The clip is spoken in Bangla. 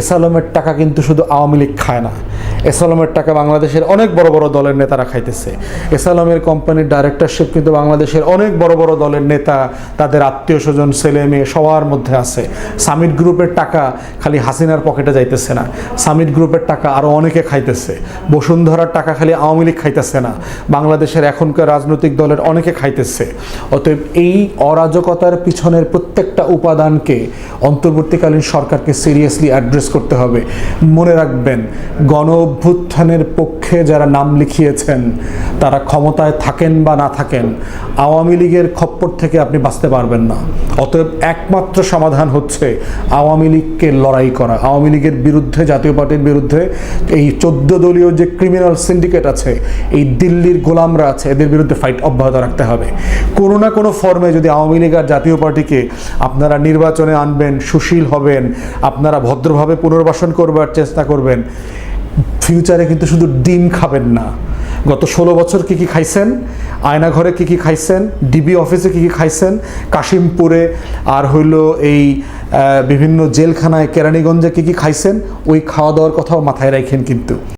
এসালমের টাকা কিন্তু শুধু আওয়ামী লীগ খায় না। এসালমের টাকা বাংলাদেশের অনেক বড় বড় দলের নেতারা খাইতেছে। এসালমের কোম্পানির ডাইরেক্টরশিপ কিন্তু বাংলাদেশের অনেক বড় বড় দলের নেতা, তাদের আত্মীয় স্বজন, ছেলে মেয়ে সবার মধ্যে আছে। সামিট গ্রুপের টাকা খালি হাসিনার পকেটে যাইতেছে না। সামিট গ্রুপের টাকা আরও অনেকে খাইতেছে। বসুন্ধরার টাকা খালি আওয়ামী লীগ খাইতেছে না। বাংলাদেশের এখনকার রাজনৈতিক দলের অনেকে খাইতেছে। অতএব এই অরাজকতার পিছনের প্রত্যেকটা উপাদানকে অন্তর্বর্তীকালীন সরকারকে সিরিয়াসলি অ্যাড্রেস করতে হবে। মনে রাখবেন, গণ অভ্যুত্থানের পক্ষে যারা নাম লিখিয়েছেন, তারা ক্ষমতায় থাকেন বা না থাকেন, আওয়ামী লীগের খপ্পর থেকে আপনি বাঁচতে পারবেন না। অতএব একমাত্র সমাধান হচ্ছে আওয়ামী লীগকে লড়াই করা। আওয়ামী লীগের বিরুদ্ধে, জাতীয় পার্টির বিরুদ্ধে এই চোদ্দ দলীয় যে ক্রিমিনাল সিন্ডিকেট আছে, এই দিল্লির গোলামরা আছে, এদের বিরুদ্ধে ফাইট অব্যাহত রাখতে হবে। কোনো না কোনো ফর্মে যদি আওয়ামী লীগ আর জাতীয় পার্টিকে আপনারা নির্বাচনে আনবেন, সুশীল হবেন, আপনারা ভদ্রভাবে পুনর্বাসন করবার চেষ্টা করবেন ফিউচারে কিন্তু শুধু ডিম খাবেন না। গত ষোলো বছর কী কী খাইছেন? আয়নাঘরে কী কী খাইছেন? ডিবি অফিসে কী কী খাইছেন? কাশিমপুরে আর হইল এই বিভিন্ন জেলখানায়, কেরানীগঞ্জে কী কী খাইছেন? ওই খাওয়া দাওয়ার কথাও মাথায় রাখেন কিন্তু।